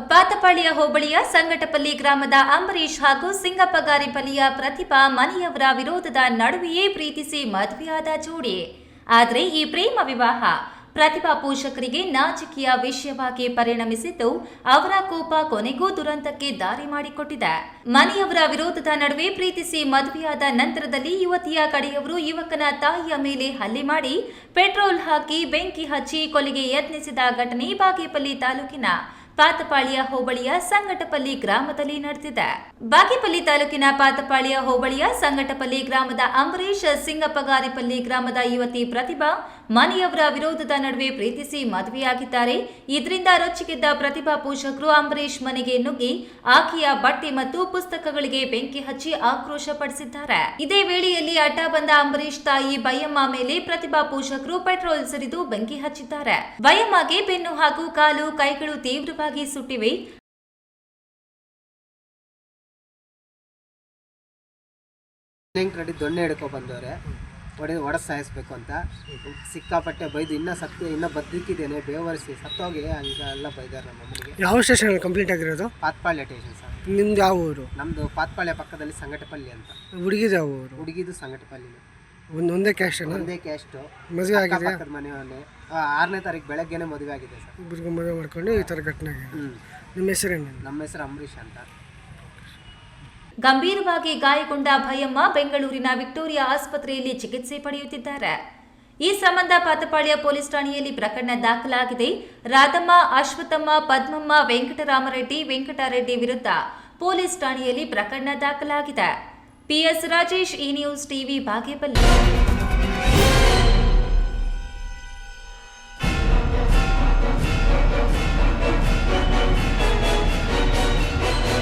ಬಾತಪಾಳ್ಯ ಹೋಬಳಿಯ ಸಂಗಟಪಲ್ಲಿ ಗ್ರಾಮದ ಅಂಬರೀಶ್ ಹಾಗೂ ಸಿಂಗಪ್ಪಗಾರಿಪಲ್ಲಿಯ ಪ್ರತಿಭಾ ಮನೆಯವರ ವಿರೋಧದ ನಡುವೆಯೇ ಪ್ರೀತಿಸಿ ಮದುವೆಯಾದ ಜೋಡಿ. ಆದರೆ ಈ ಪ್ರೇಮ ವಿವಾಹ ಪ್ರತಿಭಾ ಪೋಷಕರಿಗೆ ನಾಚಿಕೆಯ ವಿಷಯವಾಗಿ ಪರಿಣಮಿಸಿದ್ದು, ಅವರ ಕೋಪ ಕೊನೆಗೂ ದುರಂತಕ್ಕೆ ದಾರಿ ಮಾಡಿಕೊಟ್ಟಿದೆ. ಮನೆಯವರ ವಿರೋಧದ ನಡುವೆ ಪ್ರೀತಿಸಿ ಮದುವೆಯಾದ ನಂತರದಲ್ಲಿ ಯುವತಿಯ ಕಡೆಯವರು ಯುವಕನ ತಾಯಿಯ ಮೇಲೆ ಹಲ್ಲೆ ಮಾಡಿ ಪೆಟ್ರೋಲ್ ಹಾಕಿ ಬೆಂಕಿ ಹಚ್ಚಿ ಕೊಲೆಗೆ ಯತ್ನಿಸಿದ ಘಟನೆ ಬಾಗೇಪಲ್ಲಿ ತಾಲೂಕಿನ ಪಾತಪಾಳ್ಯ ಹೋಬಳಿಯ ಸಂಗಟಪಲ್ಲಿ ಗ್ರಾಮದಲ್ಲಿ ನಡೆದಿದೆ. ಬಾಗೇಪಲ್ಲಿ ತಾಲೂಕಿನ ಪಾತಪಾಳಿಯ ಹೋಬಳಿಯ ಸಂಗಟಪಲ್ಲಿ ಗ್ರಾಮದ ಅಂಬರೀಶ್ ಸಿಂಗಪ್ಪಗಾರಿಪಲ್ಲಿ ಗ್ರಾಮದ ಯುವತಿ ಪ್ರತಿಭಾ ಮನೆಯವರ ವಿರೋಧದ ನಡುವೆ ಪ್ರೀತಿಸಿ ಮದುವೆಯಾಗಿದ್ದಾರೆ. ಇದರಿಂದ ರೊಚ್ಚಿಗೆದ್ದ ಪ್ರತಿಭಾ ಪೋಷಕರು ಅಂಬರೀಷ್ ಮನೆಗೆ ನುಗ್ಗಿ, ಆಕೆಯ ಬಟ್ಟೆ ಮತ್ತು ಪುಸ್ತಕಗಳಿಗೆ ಬೆಂಕಿ ಹಚ್ಚಿ ಆಕ್ರೋಶ ಪಡಿಸಿದ್ದಾರೆ. ಇದೇ ವೇಳೆಯಲ್ಲಿ ಅಡ್ಡ ಬಂದ ಅಂಬರೀಷ್ ತಾಯಿ ಬಯಮ್ಮ ಮೇಲೆ ಪ್ರತಿಭಾ ಪೋಷಕರು ಪೆಟ್ರೋಲ್ ಸುರಿದು ಬೆಂಕಿ ಹಚ್ಚಿದ್ದಾರೆ. ಬಯಮ್ಮಗೆ ಬೆನ್ನು ಹಾಗೂ ಕಾಲು, ಕೈಗಳು ತೀವ್ರವಾಗಿ ಸುಟ್ಟಿವೆ. ದೊಣ್ಣೆ ಹಿಡ್ಕೊ ಬಂದವ್ರೆ. ಹೊಡೆ ಹೊಡೆದು ಸಾಯಿಸ್ಬೇಕು ಅಂತ. ಸಿಕ್ಕಾಪಟ್ಟೆ ಬೈದು ಇನ್ನೂ ಸತ್ತು ಇನ್ನೂ ಬದುಕಿದ್ದೇನೆ ಬೇವರಿಸಿ ಸತ್ತೋಗಿ ಹಂಗ ಎಲ್ಲ ಬೈದಾರೆ ನಮ್ಮ ಅಮ್ಮನಿಗೆ. ಯಾವ ಸ್ಟೇಷನ್ ಕಂಪ್ಲೀಟ್ ಆಗಿರೋದು? ಪಾತ್ಪಾಳ್ಯ ಸ್ಟೇಷನ್ ಸರ್. ನಿಮ್ದು ಯಾವ ಊರು? ನಮ್ಮದು ಪಾತ್ಪಾಳ್ಯ ಪಕ್ಕದಲ್ಲಿ ಸಂಗಟಪಲ್ಲಿ ಅಂತ. ಹುಡುಗಿದ ಯಾವ ಊರು? ಹುಡುಗಿದು ಸಂಗಟಪಲ್ಲಿ. ಒಂದು ಒಂದೇ ಕ್ಯಾಸ್ಟ್ ಒಂದೇ ಕ್ಯಾಸ್ಟು ಮದುವೆ ಆಗಿದೆ? ಪಕ್ಕದ ಆರನೇ ತಾರೀಕು ಬೆಳಗ್ಗೆನೆ ಮದುವೆ ಆಗಿದೆ ಸರ್. ಇಬ್ಬರಿಗೂ ಮದುವೆ ಮಾಡ್ಕೊಂಡು ಈ ಥರ ಘಟನೆ ಆಗಿದೆ. ಹ್ಞೂ ನಿಮ್ಮ ಹೆಸರೇನು? ನಮ್ಮ ಹೆಸರು ಅಂಬರೀಷ್ ಅಂತ. ಗಂಭೀರವಾಗಿ ಗಾಯಗೊಂಡ ಭಯಮ್ಮ ಬೆಂಗಳೂರಿನ ವಿಕ್ಟೋರಿಯಾ ಆಸ್ಪತ್ರೆಯಲ್ಲಿ ಚಿಕಿತ್ಸೆ ಪಡೆಯುತ್ತಿದ್ದಾರೆ. ಈ ಸಂಬಂಧ ಪಾತಪಾಳ್ಯ ಪೊಲೀಸ್ ಠಾಣೆಯಲ್ಲಿ ಪ್ರಕರಣ ದಾಖಲಾಗಿದೆ. ರಾಧಮ್ಮ ಅಶ್ವಥಮ್ಮ ಪದ್ಮಮ್ಮ, ವೆಂಕಟರಾಮರೆಡ್ಡಿ, ವೆಂಕಟರೆಡ್ಡಿ ವಿರುದ್ಧ ಪೊಲೀಸ್ ಠಾಣೆಯಲ್ಲಿ ಪ್ರಕರಣ ದಾಖಲಾಗಿದೆ. ಪಿಎಸ್ ರಾಜೇಶ್ ಈ ನ್ಯೂಸ್ ಟಿವಿ, ಬಾಗೇಪಲ್ಲಿ.